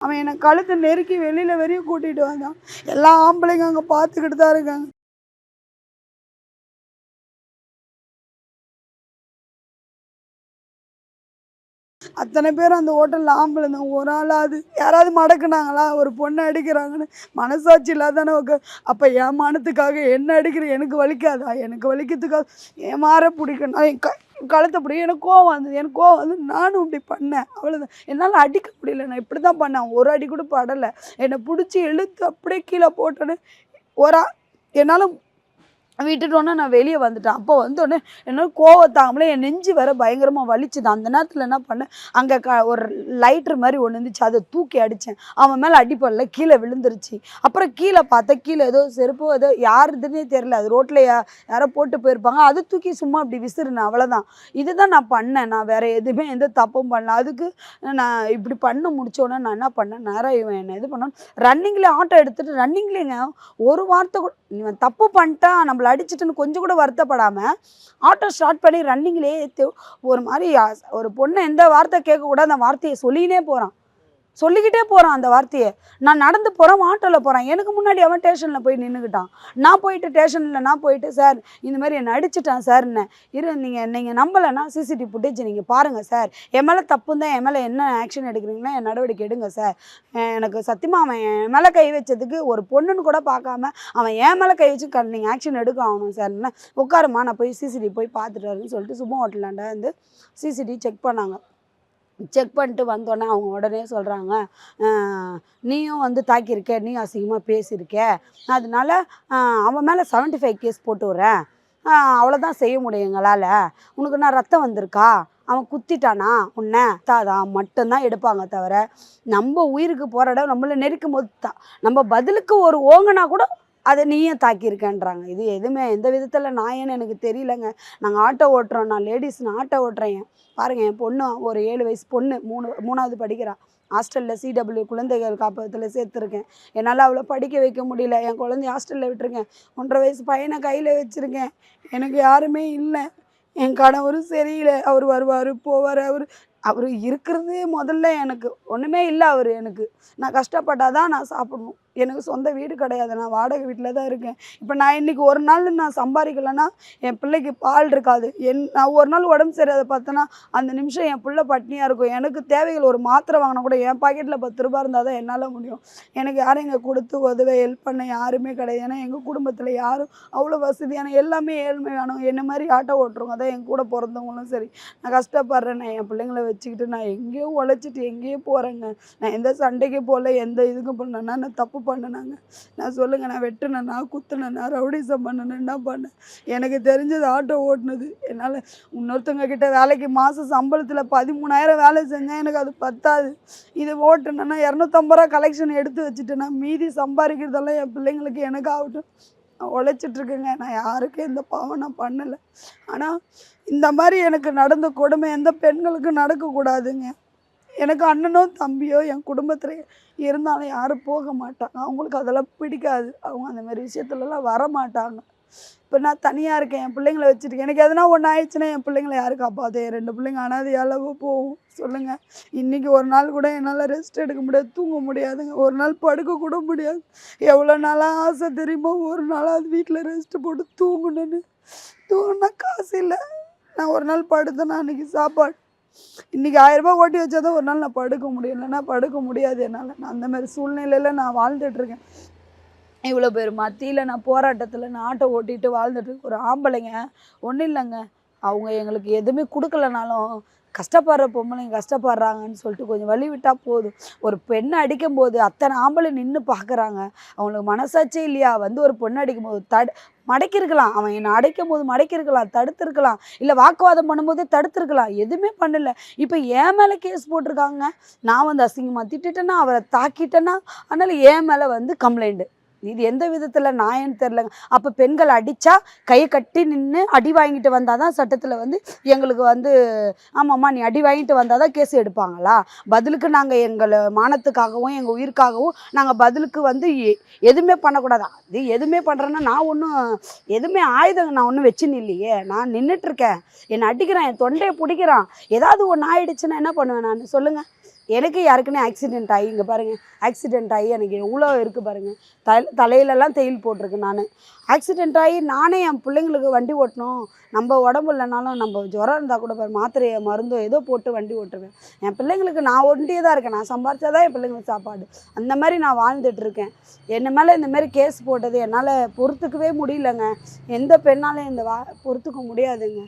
அவன் என்னை கழுத்தை நெருக்கி வெளியில் வரையும் கூட்டிகிட்டு வந்தான். எல்லா ஆம்பளைங்க அங்கே பார்த்துக்கிட்டு தான் இருக்காங்க. அத்தனை பேர் அந்த ஹோட்டலில் ஆம்பளை தான். ஒரு ஆளாவது யாராவது மடக்குனாங்களா? ஒரு பொண்ணை அடிக்கிறாங்கன்னு மனசாட்சி இல்லாதானே உக்க. அப்போ என் மனத்துக்காக என்ன அடிக்கிற? எனக்கு வலிக்காதா? எனக்கு வலிக்கிறதுக்காக ஏமாற மாற பிடிக்கணும்? என் க கழுத்தை பிடிக்கும் எனக்கு கோவம் வந்தது. எனக்கு கோவம் வந்து நானும் இப்படி பண்ணேன். அவ்வளோதான் என்னால் அடிக்க முடியல. நான் இப்படி தான் பண்ணேன். ஒரு அடி கூட படலை. என்னை பிடிச்சி இழுத்து அப்படியே கீழே போட்டோன்னு ஒரு என்னால் விட்டுட்டோன்னே நான் வெளியே வந்துட்டேன். அப்போ வந்தோடனே என்னால் கோவத்தாமலே என் நெஞ்சு வேற பயங்கரமாக வலிச்சுது. அந்த நேரத்தில் என்ன பண்ணேன்? அங்கே க ஒரு லைட்ரு மாதிரி ஒன்று இருந்துச்சு. அதை தூக்கி அடித்தேன் அவன் மேலே அடிப்படல. கீழே விழுந்துருச்சு. அப்புறம் கீழே பார்த்தா கீழே ஏதோ செருப்போ ஏதோ யாருதுன்னே தெரியல. அது ரோட்டில் யா யாரோ போட்டு போயிருப்பாங்க. அதை தூக்கி சும்மா அப்படி விசிறுனேன். அவ்வளோதான் இதுதான் நான் பண்ணேன். நான் வேறு எதுவுமே எந்த தப்பும் பண்ணல. அதுக்கு நான் இப்படி பண்ண முடிச்சோடனே நான் என்ன பண்ணேன்? நேரம் இவன் என்ன இது பண்ணான். ரன்னிங்கில் ஆட்டோ எடுத்துகிட்டு ரன்னிங்லேங்க ஒரு வார்த்தை கூட இவன் தப்பு பண்ணிட்டான். நம்மளை அடிச்சிட்டுன்னு கொஞ்சம் கூட வருத்தப்படாமல் ஆட்டோ ஸ்டார்ட் பண்ணி ரன்னிங்லேயே ஒரு மாதிரி ஒரு பொண்ணை எந்த வார்த்தை கேட்கக்கூடாது அந்த வார்த்தையை சொல்லினே போகிறான் சொல்லிக்கிட்டே போகிறான் அந்த வார்த்தையை. நான் நடந்து போகிறேன் ஆட்டோவில் போகிறேன் எனக்கு முன்னாடி அவன் ஸ்டேஷனில் போய் நின்றுக்கிட்டான் நான் போயிட்டு ஸ்டேஷனில் நான் போயிட்டு சார் இந்த மாதிரி என்னை அடிச்சிட்டான் என்ன இரு நீங்கள் நீங்கள் நம்பலைன்னா சிசிடிவி ஃபுட்டேஜ் நீங்கள் பாருங்கள் சார். என் மேலே தப்பு தான் என் மேலே என்ன ஆக்ஷன் எடுக்கிறீங்கன்னா என் நடவடிக்கை எடுங்க சார். எனக்கு சத்தியமாக அவன் என் மேலே கை வச்சதுக்கு ஒரு பொண்ணுன்னு கூட பார்க்காம அவன் என் மேலே கை வச்சு க நீங்கள் ஆக்ஷன் எடுக்க ஆகணும் சார் என்ன உட்காருமா நான் போய் சிசிடிவி போய் பார்த்துட்டு வரேன்னு சொல்லிட்டு சும்மா ஹோட்டலாண்ட வந்து சிசிடிவி செக் பண்ணாங்க. செக் பண்ணிட்டு வந்தோடனே அவங்க உடனே சொல்கிறாங்க நீயும் வந்து தாக்கியிருக்க நீ அசிங்கமாக பேசியிருக்க. அதனால அவன் மேலே 75 ஃபைவ் கேஸ் போட்டு வரேன் அவ்வளோதான் செய்ய முடியும் எங்களால். உனக்கு நான் ரத்தம் வந்திருக்கா? அவன் குத்திட்டானா? உன்னை? தாதான் மட்டும்தான் எடுப்பாங்க தவிர நம்ம உயிருக்கு போராட நம்மளை நெருக்கும் போது தான் நம்ம பதிலுக்கு ஒரு ஓங்கனா கூட அதை நீயும் தாக்கியிருக்கேன்றாங்க. இது எதுவுமே எந்த விதத்தில் நாயன்னு எனக்கு தெரியலங்க. நாங்கள் ஆட்டோ ஓட்டுறோம் நான் லேடிஸ் நான் ஆட்டோ ஓட்டுறேன். பாருங்கள் என் பொண்ணு ஒரு ஏழு வயசு பொண்ணு மூணு மூணாவது படிக்கிறா. ஹாஸ்டலில் சிடபிள்யூ குழந்தைகள் காப்பகத்தில் சேர்த்துருக்கேன். என்னால் அவளை படிக்க வைக்க முடியல. என் குழந்தைய ஹாஸ்டலில் விட்டுருக்கேன் ஒன்றரை வயசு பையனை கையில் வச்சுருக்கேன். எனக்கு யாருமே இல்லை. என் கணவரும் சரியில்லை. அவர் வருவார் போவார் அவர் அவர் இருக்கிறதே முதல்ல எனக்கு. ஒன்றுமே இல்லை அவர் எனக்கு. நான் கஷ்டப்பட்டால் தான் நான் சாப்பிடணும். எனக்கு சொந்த வீடு கிடையாது. நான் வாடகை வீட்டில் தான் இருக்கேன். இப்போ நான் இன்னைக்கு ஒரு நாள் நான் சம்பாதிக்கலைன்னா என் பிள்ளைக்கு பால் இருக்காது. என் நான் ஒரு நாள் உடம்பு சரியாத பார்த்தேன்னா அந்த நிமிஷம் என் பிள்ளை பட்னியாக இருக்கும். எனக்கு தேவைகள் ஒரு மாத்திரை வாங்கினா கூட என் பாக்கெட்டில் பத்து ரூபா இருந்தால் தான் என்னால் முடியும். எனக்கு யாரும் இங்கே கொடுத்து உதவ ஹெல்ப் பண்ண யாருமே கிடையாது. ஏன்னா எங்கள் குடும்பத்தில் யாரும் அவ்வளோ வசதியான எல்லாமே ஏழ்மையானவங்க என்ன மாதிரி ஆட்டோ ஓட்டுறவங்க தான் என் கூட பிறந்தவங்களும் சரி. நான் கஷ்டப்படுறேன். நான் என் பிள்ளைங்கள வச்சுக்கிட்டு நான் எங்கேயோ உழைச்சிட்டு எங்கேயோ போகிறேங்க நான் எந்த சண்டைக்கு போகல எந்த இதுக்கும் பண்ணேன்னா நான் தப்பு பண்ணினாங்க. நான் சொல்லுங்கள் நான் வெட்டினேன்னா குத்துனேன்னா ரவுடிசம் பண்ணினேன் என்ன பண்ணேன். எனக்கு தெரிஞ்சது ஆட்டோ ஓட்டுனது. என்னால் இன்னொருத்தவங்க கிட்ட வேலைக்கு மாதம் சம்பளத்தில் பதிமூணாயிரம் வேலை செஞ்சேன் எனக்கு அது பத்தாது. இது ஓட்டுனேன்னா இரநூத்தம்பது ரூபா கலெக்ஷன் எடுத்து வச்சுட்டேன்னா மீதி சம்பாதிக்கிறதெல்லாம் என் பிள்ளைங்களுக்கு எனக்கு ஆகட்டும். நான் உழைச்சிட்ருக்கேங்க நான் யாருக்கும் எந்த பாவம் நான் பண்ணலை. ஆனால் இந்த மாதிரி எனக்கு நடந்த கொடுமை எந்த பெண்களுக்கும் நடக்கக்கூடாதுங்க. எனக்கு அண்ணனோ தம்பியோ என் குடும்பத்தில் இருந்தாலும் யாரும் போக மாட்டாங்க. அவங்களுக்கு அதெல்லாம் பிடிக்காது. அவங்க அந்த மாதிரி விஷயத்துலலாம் வர மாட்டாங்க இப்போ நான் தனியாக இருக்கேன். என் பிள்ளைங்கள வச்சுருக்கேன். எனக்கு எதனா ஒன்று ஆயிடுச்சுன்னா என் பிள்ளைங்கள யாரு காப்பாற்று என் ரெண்டு பிள்ளைங்க அனாதையாலவோ போகும். சொல்லுங்கள் இன்றைக்கி ஒரு நாள் கூட என்னால் ரெஸ்ட் எடுக்க முடியாது தூங்க முடியாதுங்க. ஒரு நாள் படுக்க கூட முடியாது. எவ்வளோ நாளாக ஆசை தெரியுமோ? ஒரு நாளாவது வீட்டில் ரெஸ்ட் போட்டு தூங்கணுன்னு தூங்கினா காசு இல்லை. நான் ஒரு நாள் படுத்தேன்னா அன்றைக்கி சாப்பாடு இன்றைக்கி ஆயிரரூபா ஓட்டி வச்சா தான் ஒரு நாள் நான் படுக்க முடியும். இல்லைன்னா படுக்க முடியாது என்னால். நான் அந்த மாதிரி சூழ்நிலையில் நான் வாழ்ந்துட்டுருக்கேன். இவ்வளோ பேர் மத்தியில் நான் போராட்டத்தில் நான் ஆட்டோ ஓட்டிட்டு வாழ்ந்துட்டு ஒரு ஆம்பளைங்க. ஒன்றும் இல்லைங்க. அவங்க எங்களுக்கு எதுவுமே கொடுக்கலனாலும் கஷ்டப்படுற பொம்பளைங்க கஷ்டப்படுறாங்கன்னு சொல்லிட்டு கொஞ்சம் வழி விட்டால் போதும். ஒரு பெண்ணை அடிக்கும் போது அத்தனை ஆம்பளை நின்று பார்க்குறாங்க. அவங்களுக்கு மனசாட்சி இல்லையா? வந்து ஒரு பொண்ணை அடிக்கும் போது தடு மடக்கியிருக்கலாம். அவன் என்னை அடைக்கும் போது மடக்கியிருக்கலாம் தடுத்திருக்கலாம். இல்லை வாக்குவாதம் பண்ணும்போதே தடுத்துருக்கலாம். எதுவுமே பண்ணல. இப்போ என் மேலே கேஸ் போட்டிருக்காங்க. நான் வந்து அசிங்கமாக திட்டுட்டேன்னா அவரை தாக்கிட்டேன்னா அதனால் என் மேலே வந்து கம்ப்ளைண்ட்டு இது எந்த விதத்தில் நாயன்னு தெரிலங்க அப்போ பெண்கள் அடித்தா கையை கட்டி நின்று அடி வாங்கிட்டு வந்தால் தான் சட்டத்தில் வந்து எங்களுக்கு வந்து ஆமாம்மா நீ அடி வாங்கிட்டு வந்தால் தான் கேஸ் எடுப்பாங்களா? பதிலுக்கு நாங்கள் எங்களை மானத்துக்காகவும் எங்கள் உயிருக்காகவும் நாங்கள் பதிலுக்கு வந்து எ- எதுவுமே பண்ணக்கூடாது. அது எதுவுமே பண்ணுறேன்னா நான் ஒன்றும் எதுவுமே ஆயுதம் நான் ஒன்றும் வச்சுன்னு இல்லையே. நான் நின்றுட்டுருக்கேன் என்னை அடிக்கிறான் என் தொண்டையை பிடிக்கிறான். ஏதாவது ஒன்று ஆயிடுச்சுன்னா என்ன பண்ணுவேன் நான்? சொல்லுங்கள் எனக்கு யாருக்குன்னு ஆக்சிடென்ட் ஆகி இங்கே பாருங்கள் ஆக்சிடென்ட் ஆகி எனக்கு எவ்வளோ இருக்குது பாருங்கள் தலை தலையிலலாம் தையல் போட்டிருக்கு நான். ஆக்சிடென்ட் ஆகி நானே என் பிள்ளைங்களுக்கு வண்டி ஓட்டணும். நம்ம உடம்பு இல்லைனாலும் நம்ம ஜுரம் இருந்தால் கூட பாரு மாத்திரையை மருந்தோ ஏதோ போட்டு வண்டி ஓட்டுருவேன் என் பிள்ளைங்களுக்கு நான் ஒண்டியே தான் இருக்கேன். நான் சம்பாரிச்சா தான் என் பிள்ளைங்களுக்கு சாப்பாடு. அந்த மாதிரி நான் வாழ்ந்துட்டுருக்கேன் என்ன மேலே இந்தமாரி கேஸ் போட்டது என்னால் பொறுத்துக்கவே முடியலங்க. எந்த பெண்ணாலும் இந்த வா பொறுத்துக்க முடியாதுங்க.